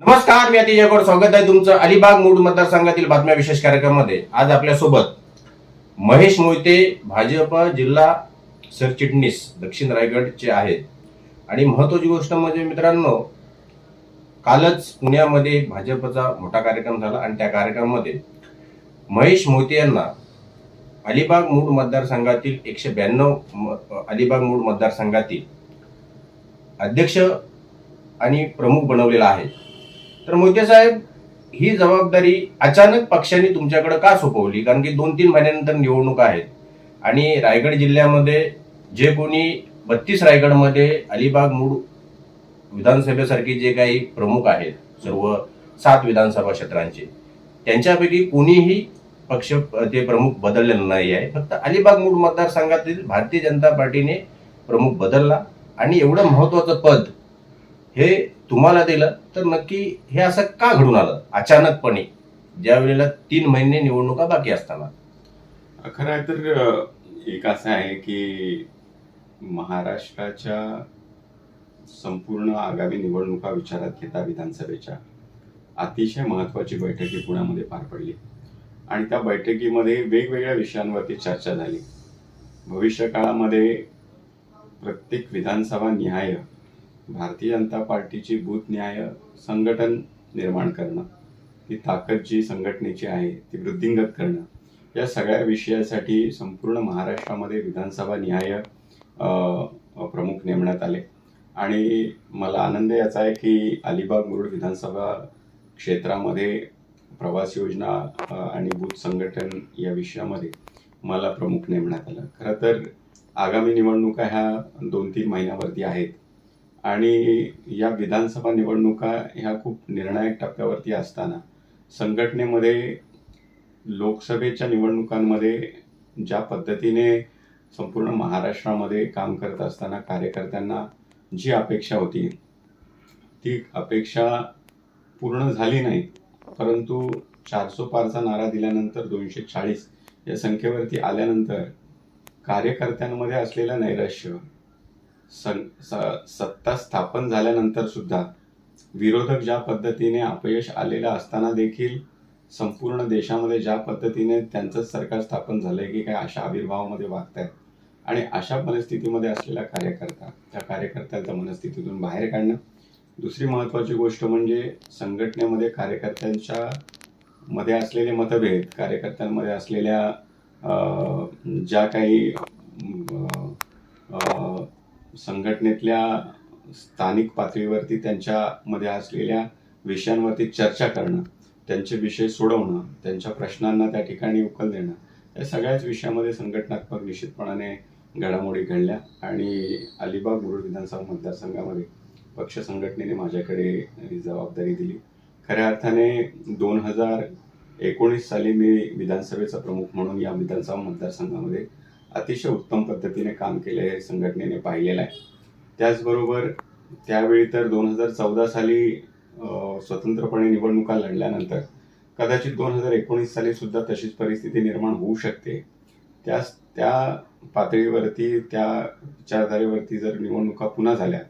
नमस्कार मी अतिजय जयगोड स्वागत आहे तुमचं अलिबाग मूड मतदारसंघातील बातम्या विशेष कार्यक्रमामध्ये. आज आपल्यासोबत महेश मोहिते भाजप जिल्हा सरचिटणीस दक्षिण रायगडचे आहेत. आणि महत्वाची गोष्ट म्हणजे मित्रांनो कालच पुण्यामध्ये भाजपचा मोठा कार्यक्रम झाला आणि त्या कार्यक्रमामध्ये महेश मोहिते यांना अलिबाग मूड मतदारसंघातील एकशे ब्याण्णव अलिबाग मूड मतदारसंघातील अध्यक्ष आणि प्रमुख बनवलेला आहे. तर मोहिते साहेब ही जबाबदारी अचानक पक्षाने तुमच्याकडे का सोपवली? कारण की दोन तीन महिन्यानंतर निवडणुका आहेत. आणि रायगड जिल्ह्यामध्ये जे कोणी बत्तीस रायगडमध्ये अलिबाग मूळ विधानसभेसारखी जे काही प्रमुख आहेत सर्व सात विधानसभा क्षेत्रांचे त्यांच्यापैकी कोणीही पक्ष ते प्रमुख बदललेलं नाही आहे. फक्त अलिबाग मूळ मतदारसंघातील भारतीय जनता पार्टीने प्रमुख बदलला. आणि एवढं महत्वाचं पद हे तुम्हाला दिलं तर नक्की हे असं का घडून आलं? अचानकपणे ज्या वेळेला तीन महिने निवडणुका बाकी असताना. खरं आहे तर एक असं आहे की महाराष्ट्राच्या संपूर्ण आगामी निवडणुका विचारात घेता विधानसभेच्या अतिशय महत्वाची बैठक ही पुण्यामध्ये पार पडली. आणि त्या बैठकीमध्ये वेगवेगळ्या विषयांवरती चर्चा झाली. भविष्य काळामध्ये प्रत्येक विधानसभा निहाय भारतीय जनता पार्टीची भूत न्याय संघटन निर्माण करणं ती ताकद जी संघटनेची आहे ती वृद्धिंगत करणं या सगळ्या विषयासाठी संपूर्ण महाराष्ट्रामध्ये विधानसभा न्याय प्रमुख नेमण्यात आले. आणि मला आनंद याचा आहे की अलिबाग मुरुड विधानसभा क्षेत्रामध्ये प्रवास योजना आणि बूथ संघटन या विषयामध्ये मला प्रमुख नेमण्यात आलं. खरं तर आगामी निवडणुका ह्या दोन तीन महिन्यावरती आहेत. आणि या विधानसभा निवडणुका ह्या खूप निर्णायक टप्प्यावरती असताना संघटनेमध्ये लोकसभेच्या निवडणुकांमध्ये ज्या पद्धतीने संपूर्ण महाराष्ट्रामध्ये काम करत असताना कार्यकर्त्यांना जी अपेक्षा होती ती अपेक्षा पूर्ण झाली नाही. परंतु चारसो पारचा नारा दिल्यानंतर दोनशे चाळीस या संख्येवरती आल्यानंतर कार्यकर्त्यांमध्ये असलेलं नैराश्य सत्ता स्थापन झाल्यानंतर सुद्धा विरोधक ज्या पद्धतीने अपयश आलेलं असताना देखील संपूर्ण देशामध्ये ज्या पद्धतीने त्यांचंच सरकार स्थापन झालंय की काय अशा आविर्भावामध्ये वागतायत. आणि अशा परिस्थितीमध्ये असलेला कार्यकर्ता त्या कार्यकर्त्याच्या मनस्थितीतून बाहेर काढणं. दुसरी महत्त्वाची गोष्ट म्हणजे संघटनेमध्ये कार्यकर्त्यांच्या मध्ये असलेले मतभेद कार्यकर्त्यांमध्ये असलेल्या ज्या काही संघटनेतल्या स्थानिक पातळीवरती त्यांच्यामध्ये असलेल्या विषयांवरती चर्चा करणं त्यांचे विषय सोडवणं त्यांच्या प्रश्नांना त्या ठिकाणी उकल देणं या सगळ्याच विषयामध्ये संघटनात्मक निश्चितपणाने घडामोडी घडल्या आणि अलिबाग मुरुड विधानसभा मतदारसंघामध्ये पक्ष संघटनेने माझ्याकडे जबाबदारी दिली. खऱ्या अर्थाने दोन हजार एकोणीस साली मी विधानसभेचा प्रमुख म्हणून या विधानसभा मतदारसंघामध्ये अतिशय उत्तम पद्धतीने काम केले हे संघटनेने पाहिलेलं आहे. त्याचबरोबर त्यावेळी तर दोन हजार चौदा साली स्वतंत्रपणे निवडणुका लढल्यानंतर कदाचित दोन हजार एकोणीस साली सुद्धा तशीच परिस्थिती निर्माण होऊ शकते. त्या त्या पातळीवरती त्या विचारधारेवरती जर निवडणुका पुन्हा झाल्या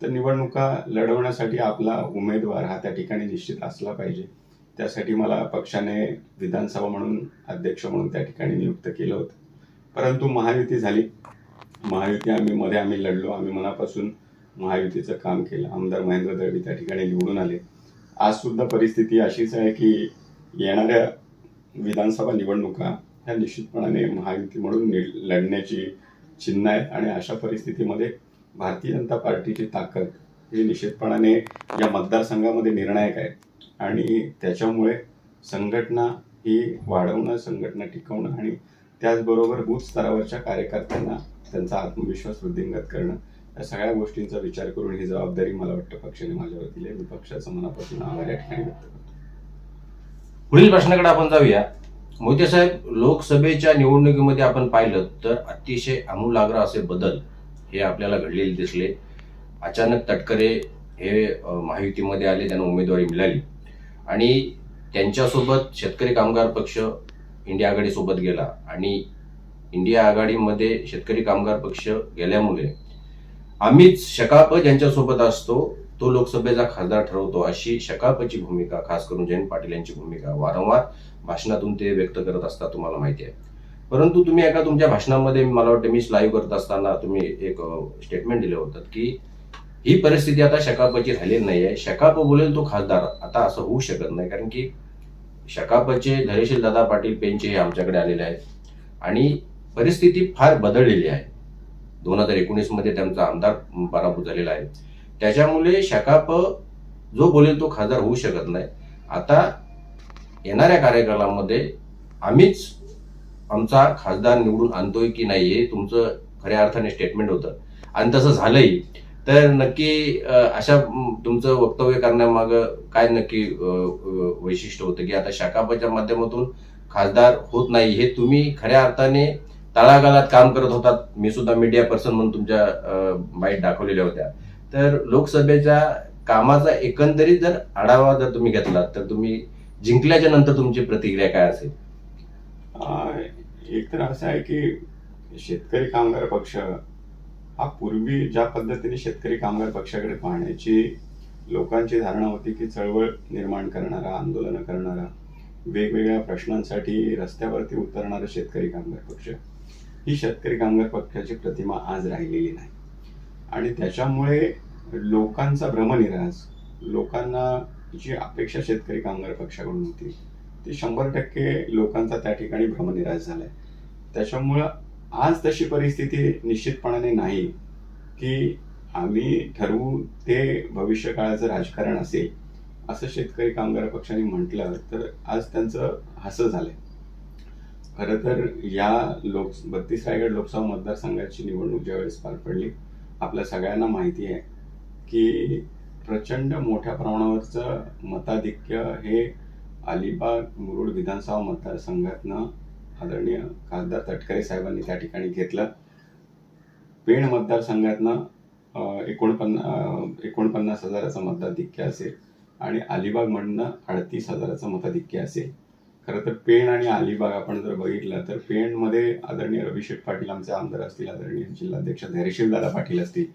तर निवडणुका लढवण्यासाठी आपला उमेदवार हा त्या ठिकाणी निश्चित असला पाहिजे. त्यासाठी मला पक्षाने विधानसभा म्हणून अध्यक्ष म्हणून त्या ठिकाणी नियुक्त केलं होतं. परंतु महायुती झाली. महायुती आम्ही मध्ये आम्ही लढलो. आम्ही मनापासून महायुतीचं काम केलं. आमदार महेंद्र दळवी त्या ठिकाणी निवडून आले. आज सुद्धा परिस्थिती अशीच आहे की येणाऱ्या विधानसभा निवडणुका ह्या निश्चितपणाने महायुती म्हणून नि- लढण्याची चिन्ह आहेत आणि अशा परिस्थितीमध्ये भारतीय जनता पार्टीची ताकद ही निश्चितपणाने या मतदारसंघामध्ये निर्णायक आहे. आणि त्याच्यामुळे संघटना ही वाढवणं संघटना टिकवणं आणि त्याचबरोबर बूथ स्तरावरच्या कार्यकर्त्यांना त्यांचा आत्मविश्वास वृद्धिंगत करणं या सगळ्या गोष्टींचा विचार करून ही जबाबदारी मला वाटतं पक्षाने माझ्यावर दिली आहे. मी पक्षाचं मनापासून आभार या ठिकाणी व्यक्त करतो. पुढील प्रश्नाकडे आपण जाऊया. मोदी साहेब लोकसभेच्या निवडणुकीमध्ये आपण पाहिलं तर अतिशय आमूलाग्र असे बदल हे आपल्याला घडलेले दिसले. अचानक तटकरे हे महायुतीमध्ये आले त्यांना उमेदवारी मिळाली. आणि त्यांच्यासोबत शेतकरी कामगार पक्ष इंडिया आघाडीसोबत गेला आणि इंडिया आघाडीमध्ये शेतकरी कामगार पक्ष गेल्यामुळे आम्हीच शकाप ज्यांच्यासोबत असतो तो लोकसभेचा खासदार ठरवतो अशी शकापची भूमिका खास करून जयंत पाटील यांची भूमिका वारंवार भाषणातून ते व्यक्त करत असतात तुम्हाला माहिती आहे. परंतु तुम्ही एका तुमच्या भाषणामध्ये मला वाटतं मी लाईव्ह करत असताना तुम्ही एक स्टेटमेंट दिलं होतं की ही परिस्थिती आता शकापची राहिलेली आहे शकाप बोलेल तो खासदार. आता असं होऊ शकत नाही कारण की शकापचे धैर्यशील दादा पाटील पेंचे हे आमच्याकडे आलेले आहेत. आणि परिस्थिती फार बदललेली आहे. दोन हजार एकोणीसमध्ये त्यांचा आमदार पराभूत झालेला आहे. त्याच्यामुळे शकाप जो बोलेल तो खासदार होऊ शकत नाही. आता येणाऱ्या कार्यक्रमामध्ये आम्हीच आमचा खासदार निवडून आणतोय की नाही हे तुमचं खऱ्या अर्थाने स्टेटमेंट होतं. आणि तसं झालंही. तर नक्की अशा तुमचं वक्तव्य करण्यामागं काय नक्की वैशिष्ट्य होतं? की आता शाखापाच्या माध्यमातून खासदार होत नाही हे तुम्ही खऱ्या अर्थाने तळागाळात काम करत होतात. मी सुद्धा मीडिया पर्सन म्हणून तुमच्या बाईट दाखवलेल्या होत्या. तर लोकसभेच्या कामाचा एकंदरीत जर आढावा जर तुम्ही घेतला तर तुम्ही जिंकल्याच्या नंतर तुमची प्रतिक्रिया काय असेल? एक तर असं आहे की शेतकरी कामगार पक्ष हा पूर्वी ज्या पद्धतीने शेतकरी कामगार पक्षाकडे पाहण्याची लोकांची धारणा होती की चळवळ निर्माण करणारा आंदोलनं करणारा वेगवेगळ्या प्रश्नांसाठी रस्त्यावरती उतरणारा शेतकरी कामगार पक्ष ही शेतकरी कामगार पक्षाची प्रतिमा आज राहिलेली नाही. आणि त्याच्यामुळे लोकांचा भ्रमनिरास लोकांना जी अपेक्षा शेतकरी कामगार पक्षाकडून होती ती शंभर टक्के लोकांचा त्या ठिकाणी भ्रमनिरास आहे त्याच्यामुळं आज तशी परिस्थिती निश्चितपणाने नाही की आम्ही ठरवू ते भविष्य काळाचं राजकारण असेल असं शेतकरी कामगार पक्षाने म्हटलं तर आज त्यांचं हसं झालंय. खरं तर या लोक बत्तीस रायगड लोकसभा मतदारसंघाची निवडणूक ज्यावेळेस पार पडली आपल्या सगळ्यांना माहिती आहे की प्रचंड मोठ्या प्रमाणावरचं मताधिक्य हे अलिबाग मुरुड विधानसभा मतदारसंघातनं आदरणीय खासदार तटकरे साहेबांनी त्या ठिकाणी घेतलं. पेण मतदारसंघातनं एकोणपन्ना एकोणपन्नास हजाराचं मताधिक्य असेल आणि अलिबागमधनं अडतीस हजाराचं मताधिक्य असेल. खरं तर पेण आणि अलिबाग आपण जर बघितलं तर पेणमध्ये आदरणीय अभिषेक पाटील आमचे आमदार असतील आदरणीय जिल्हाध्यक्ष धैर्यशीलदादा पाटील असतील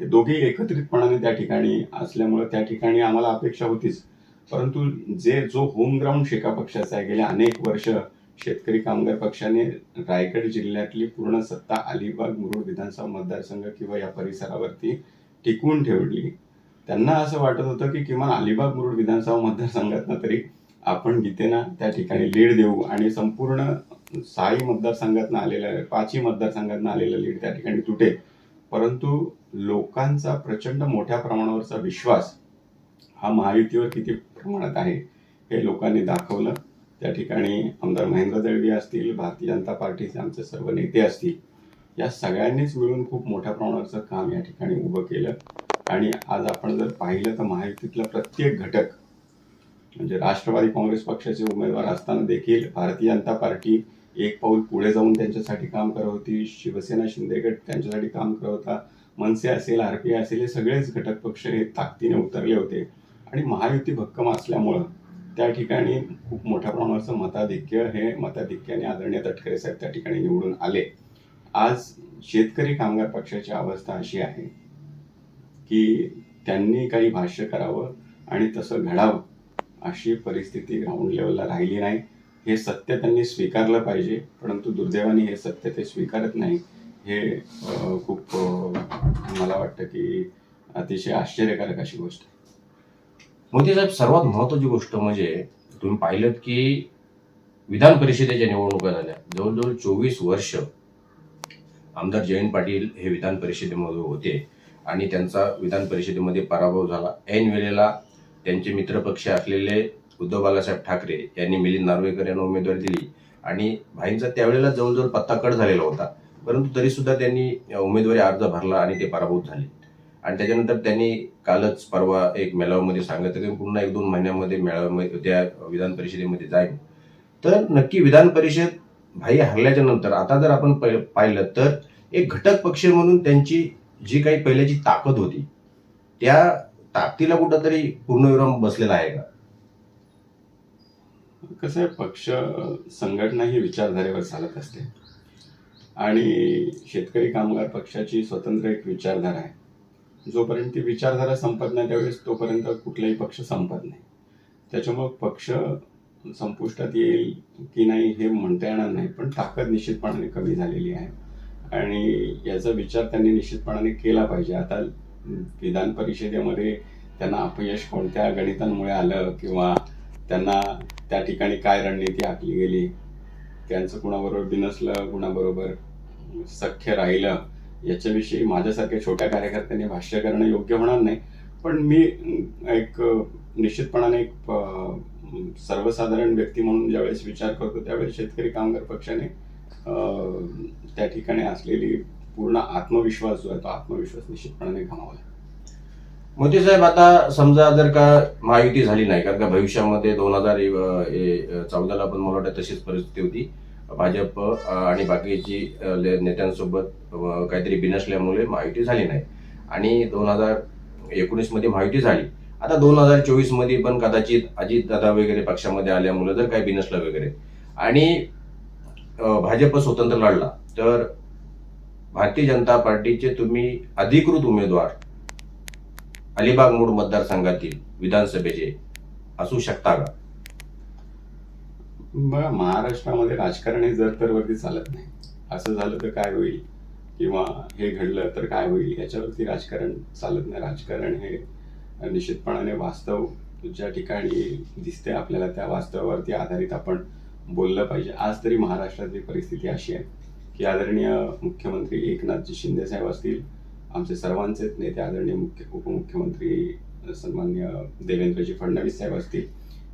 हे दोघे एकत्रितपणाने त्या ठिकाणी असल्यामुळे त्या ठिकाणी आम्हाला अपेक्षा होतीच. परंतु जे जो होम ग्राउंड शेका पक्षाचा आहे गेल्या अनेक वर्ष शेतकरी कामगार पक्षाने रायगड जिल्ह्यातली पूर्ण सत्ता अलिबाग मुरुड विधानसभा मतदारसंघ किंवा या परिसरावरती टिकवून ठेवली. त्यांना असं वाटत होतं की किमान अलिबाग मुरुड विधानसभा मतदारसंघातनं तरी आपण गीतेना त्या ठिकाणी लीड देऊ आणि संपूर्ण सहाही मतदारसंघातनं आलेलं पाचही मतदारसंघातनं आलेलं लीड त्या ठिकाणी तुटेल. परंतु लोकांचा प्रचंड मोठ्या प्रमाणावरचा विश्वास हा महायुतीवर किती प्रमाणात आहे हे लोकांनी दाखवलं. त्या ठिकाणी आमदार महेंद्र दळवी असतील भारतीय जनता पार्टीचे आमचे सर्व नेते असतील या सगळ्यांनीच मिळून खूप मोठ्या प्रमाणाचं काम या ठिकाणी उभं केलं. आणि आज आपण जर पाहिलं तर महायुतीतला प्रत्येक घटक म्हणजे राष्ट्रवादी काँग्रेस पक्षाचे उमेदवार असताना देखील भारतीय जनता पार्टी एक पाऊल पुढे जाऊन त्यांच्यासाठी काम करत होती. शिवसेना शिंदे गट त्यांच्यासाठी काम करत होता. मनसे असेल आर पी आय असेल हे सगळेच घटक पक्ष हे ताकदीने उतरले होते. आणि महायुती भक्कम असल्यामुळं त्या ठिकाणी खूप मोठ्या प्रमाणावरचं मताधिक्य हे मताधिक्याने आदरणीय तटकरे साहेब त्या ठिकाणी निवडून आले. आज शेतकरी कामगार पक्षाची अवस्था अशी आहे की त्यांनी काही भाष्य करावं आणि तसं घडावं अशी परिस्थिती ग्राउंड लेवलला राहिली नाही. हे सत्य त्यांनी स्वीकारलं पाहिजे परंतु दुर्दैवाने हे सत्य ते स्वीकारत नाही हे खूप मला वाटतं की अतिशय आश्चर्यकारक अशी गोष्ट आहे. मोदी साहेब सर्वात महत्वाची गोष्ट म्हणजे तुम्ही पाहिलं की विधान परिषदेच्या निवडणुका झाल्या. जवळजवळ चोवीस वर्ष आमदार जयंत पाटील हे विधान परिषदेमध्ये होते आणि त्यांचा विधान परिषदेमध्ये पराभव झाला. ऐन वेळेला त्यांचे मित्रपक्ष असलेले उद्धव बालासाहेब ठाकरे यांनी मिलिंद नार्वेकर यांना उमेदवारी दिली आणि भाईंचा त्यावेळेला जवळजवळ पत्ता कट झालेला होता. परंतु तरी सुद्धा त्यांनी उमेदवारी अर्ज भरला आणि ते पराभूत झाले. आणि त्याच्यानंतर त्यांनी कालच परवा एक मेळाव्यामध्ये सांगितलं की पुन्हा एक दोन महिन्यामध्ये मेळाव्यामध्ये त्या विधान परिषदेमध्ये जाईल. तर नक्की विधान परिषद भाई हरल्याच्या नंतर आता जर आपण पाहिलं तर एक घटक पक्ष म्हणून त्यांची जी काही पहिल्याची ताकद होती त्या ताकदीला कुठंतरी पूर्णविराम बसलेला आहे का? कसं आहे पक्ष संघटना ही विचारधारेवर चालत असते. आणि शेतकरी कामगार पक्षाची स्वतंत्र एक विचारधारा आहे. जोपर्यंत ती विचारधारा संपत नाही त्यावेळेस तोपर्यंत कुठलाही पक्ष संपत नाही. त्याच्यामुळं पक्ष संपुष्टात येईल की नाही हे म्हणता येणार नाही पण ताकद निश्चितपणाने कमी झालेली आहे. आणि याचा विचार त्यांनी निश्चितपणाने केला पाहिजे. आता विधान परिषदेमध्ये त्यांना अपयश कोणत्या गणितांमुळे आलं किंवा त्यांना त्या ठिकाणी काय रणनीती आखली गेली त्यांचं कुणाबरोबर बिनसलं कुणाबरोबर सख्य राहिलं याच्याविषयी माझ्यासारख्या छोट्या कार्यकर्त्यांनी भाष्य करणं योग्य होणार नाही. पण मी एक निश्चितपणाने एक सर्वसाधारण व्यक्ती म्हणून ज्यावेळेस विचार करतो त्यावेळेस शेतकरी कामगार पक्षाने त्या ठिकाणी असलेली पूर्ण आत्मविश्वास जो आहे तो आत्मविश्वास निश्चितपणाने गमावला. मोदी साहेब आता समजा जर का महायुती झाली नाही कारण का भविष्यामध्ये दोन हजार चौदाला पण मला वाटतं तशीच परिस्थिती होती. भाजप आणि बाकीची नेत्यांसोबत काहीतरी बिनसल्यामुळे महायुती झाली नाही. आणि दोन हजार एकोणीसमध्ये महायुती झाली. आता दोन हजार चोवीसमध्ये पण कदाचित अजित दादा वगैरे पक्षामध्ये आल्यामुळे जर काही बिनसलं वगैरे. आणि भाजप स्वतंत्र लढला. तर भारतीय जनता पार्टीचे तुम्ही अधिकृत उमेदवार अलिबाग मूळ मतदारसंघातील विधानसभेचे असू शकता का? बघा महाराष्ट्रामध्ये राजकारण हे जर तर वरती चालत नाही असं झालं तर काय होईल? किंवा हे घडलं तर काय होईल? याच्यावरती राजकारण चालत नाही. राजकारण हे निश्चितपणाने वास्तव ज्या ठिकाणी दिसते आपल्याला त्या वास्तवावरती आधारित आपण बोललं पाहिजे. आज तरी महाराष्ट्रातली परिस्थिती अशी आहे की आदरणीय मुख्यमंत्री एकनाथजी शिंदे साहेब असतील आमचे सर्वांचेच नेते आदरणीय मुख्य उपमुख्यमंत्री सन्मान्य देवेंद्रजी फडणवीस साहेब असतील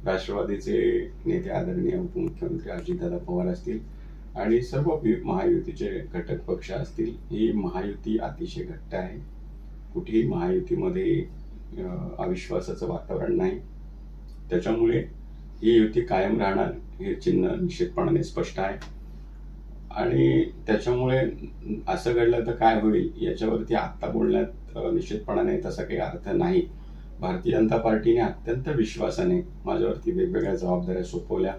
राष्ट्रवादीचे नेते आदरणीय उपमुख्यमंत्री अजितदादा पवार असतील आणि सर्व महायुतीचे घटक पक्ष असतील ही महायुती अतिशय घट्ट आहे. कुठेही महायुतीमध्ये अविश्वासाचं वातावरण नाही. त्याच्यामुळे ही युती कायम राहणार हे चिन्ह निश्चितपणाने स्पष्ट आहे. आणि त्याच्यामुळे असं घडलं तर काय होईल याच्यावरती आत्ता बोलण्यात निश्चितपणाने तसा काही अर्थ नाही. भारतीय जनता पार्टीने अत्यंत विश्वासाने माझ्यावरती वेगवेगळ्या जबाबदाऱ्या सोपवल्या.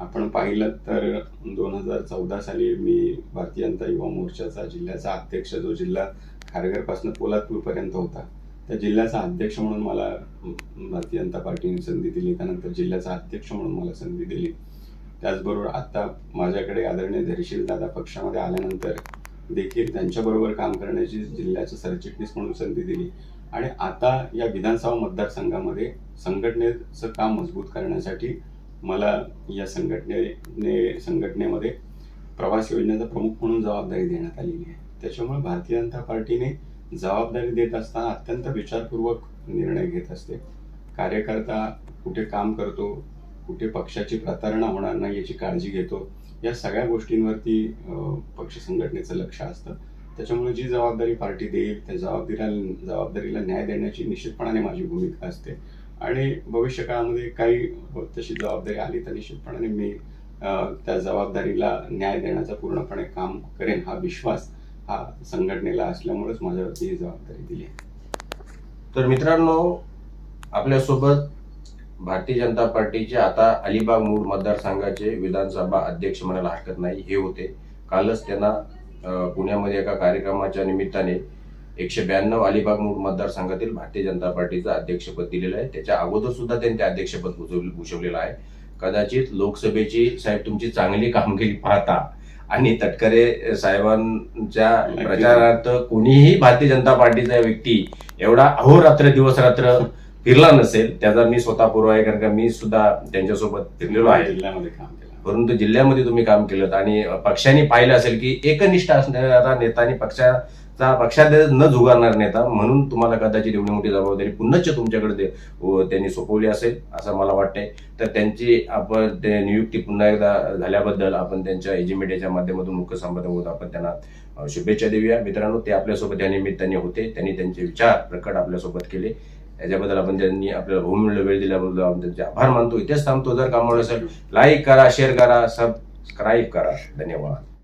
आपण पाहिलं तर दोन हजार चौदा साली मी भारतीय जनता युवा मोर्चाचा जिल्ह्याचा अध्यक्ष जो जिल्हा खारघरपासून पोलादपूरपर्यंत होता त्या जिल्ह्याचा अध्यक्ष म्हणून मला भारतीय जनता पार्टीने संधी दिली. त्यानंतर जिल्ह्याचा अध्यक्ष म्हणून मला संधी दिली. त्याचबरोबर आता माझ्याकडे आदरणीय धैर्यशील दादा पक्षामध्ये आल्यानंतर देखील त्यांच्याबरोबर काम करण्याची जिल्ह्याचं सरचिटणीस म्हणून संधी दिली. आणि आता या विधानसभा मतदारसंघामध्ये संघटनेचं काम मजबूत करण्यासाठी मला या संघटनेने संघटनेमध्ये प्रवास योजनेचा प्रमुख म्हणून जबाबदारी देण्यात आलेली आहे. त्याच्यामुळे भारतीय जनता पार्टीने जबाबदारी देत असताना अत्यंत विचारपूर्वक निर्णय घेत असते. कार्यकर्ता कुठे काम करतो कुठे पक्षाची प्रतारणा होणार नाही याची काळजी घेतो या सगळ्या गोष्टींवरती पक्ष संघटनेचं लक्ष असतं. त्याच्यामुळे जी जबाबदारी पार्टी देईल त्या जबाबदारीला जबाबदारीला न्याय देण्याची निश्चितपणाने माझी भूमिका असते. आणि भविष्य काळामध्ये काही तशी जबाबदारी आली तर निश्चितपणाने मी त्या जबाबदारीला न्याय देण्याचा पूर्णपणे काम करेन हा विश्वास हा संघटनेला असल्यामुळेच माझ्यावरती ही जबाबदारी दिली आहे. तर मित्रांनो आपल्यासोबत भारतीय जनता पार्टीचे आता अलिबाग मूळ मतदारसंघाचे विधानसभा अध्यक्ष म्हणायला हरकत नाही हे होते. कालच त्यांना पुण्यामध्ये एका कार्यक्रमाच्या निमित्ताने एकशे ब्याण्णव अलिबाग मतदारसंघातील भारतीय जनता पार्टीचं अध्यक्षपद दिलेलं आहे. त्याच्या अगोदर सुद्धा त्यांनी ते अध्यक्षपद भूषवले- भूषवलेलं आहे. कदाचित लोकसभेची साहेब तुमची चांगली कामगिरी पाहता आणि तटकरे साहेबांच्या प्रचारार्थ कोणीही भारतीय जनता पार्टीचा व्यक्ती एवढा अहोरात्र दिवस रात्र फिरला नसेल त्याचा मी स्वतः पूर्व आहे कारण का मी सुद्धा त्यांच्यासोबत फिरलेलो आहे. जिल्ह्यामध्ये काम परंतु जिल्ह्यामध्ये तुम्ही काम केलं आणि पक्षाने पाहिलं असेल की एकनिष्ठ असणारा नेता आणि पक्षाचा पक्षात न झुगारणार नेता म्हणून तुम्हाला कदाचित एवढी मोठी जबाबदारी पुन्हाच तुमच्याकडे दे- व त्यांनी सोपवली असेल असं मला वाटतंय. तर त्यांची आपण ते नियुक्ती पुन्हा एकदा झाल्याबद्दल आपण त्यांच्या एजी मीडियाच्या माध्यमातून मुख्य संपादक होत आपण त्यांना शुभेच्छा देऊया. मित्रांनो ते आपल्यासोबत या निमित्ताने होते. त्यांनी त्यांचे विचार प्रकट आपल्यासोबत केले. याच्याबद्दल आपण त्यांनी आपल्याला बहुमूल्य वेळ दिल्याबद्दल आपण त्यांचे आभार मानतो. इथेच थांबतो. जर कामाला असेल लाईक करा शेअर करा सबस्क्राईब करा. धन्यवाद.